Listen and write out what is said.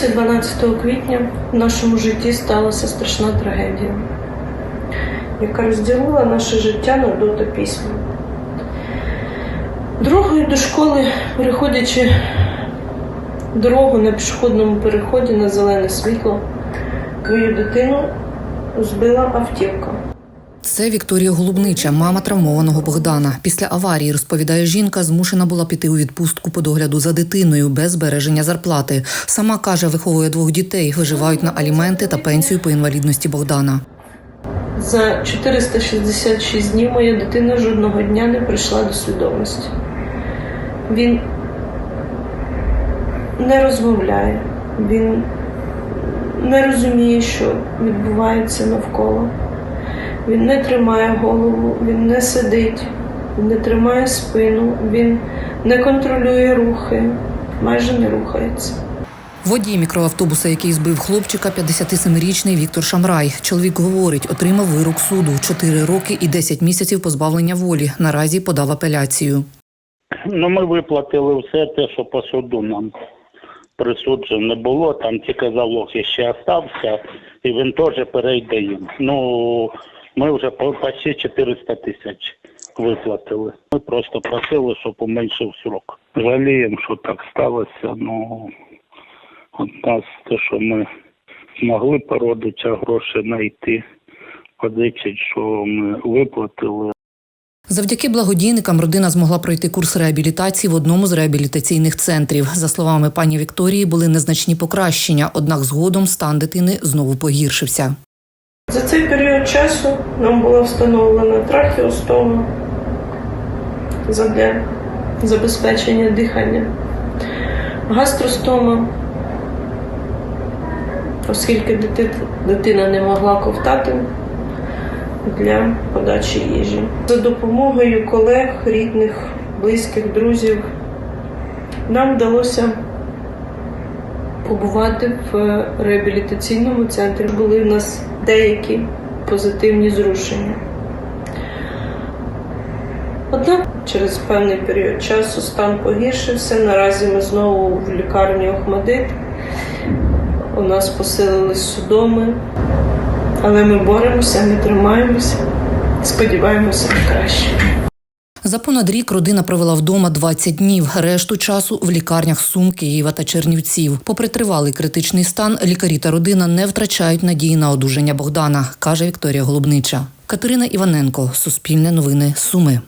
році, 12 квітня, в нашому житті сталася страшна трагедія, яка розділила наше життя на до та після. Дорогою до школи, переходячи дорогу на пішохідному переході на зелене світло, мою дитину збила автівка. Це Вікторія Голубнича, мама травмованого Богдана. Після аварії, розповідає жінка, змушена була піти у відпустку по догляду за дитиною без збереження зарплати. Сама каже, виховує двох дітей, виживають на аліменти та пенсію по інвалідності Богдана. За 466 днів моя дитина жодного дня не прийшла до свідомості. Він не розмовляє, він не розуміє, що відбувається навколо. Він не тримає голову, він не сидить, він не тримає спину, він не контролює рухи, майже не рухається. Водій мікроавтобуса, який збив хлопчика, 57-річний Віктор Шамрай. Чоловік говорить, отримав вирок суду 4 роки і 10 місяців позбавлення волі. Наразі подав апеляцію. Ну, ми виплатили все те, що по суду нам присуджено не було. Там тільки залог ще остався, і він теж перейде їм. Ну, ми вже по почти 400 тисяч виплатили. Ми просто просили, щоб уменьшив срок. Жаліємо, що так сталося. Ну, от нас те, що ми змогли породити, гроші знайти, позичити, що ми виплатили. Завдяки благодійникам родина змогла пройти курс реабілітації в одному з реабілітаційних центрів. За словами пані Вікторії, були незначні покращення, однак згодом стан дитини знову погіршився. За цей період часу нам була встановлена трахеостома для забезпечення дихання, гастростома, оскільки дитина не могла ковтати для подачі їжі. За допомогою колег, рідних, близьких, друзів нам вдалося побувати в реабілітаційному центрі. Були в нас деякі позитивні зрушення. Однак через певний період часу стан погіршився. Наразі ми знову в лікарні Охмадит. У нас посилились судоми, але ми боремося, ми тримаємося, сподіваємося на краще. За понад рік родина провела вдома 20 днів. Решту часу в лікарнях Сум, Києва та Чернівців. Попри тривалий критичний стан, лікарі та родина не втрачають надії на одужання Богдана, каже Вікторія Голубнича. Катерина Іваненко, Суспільне новини, Суми.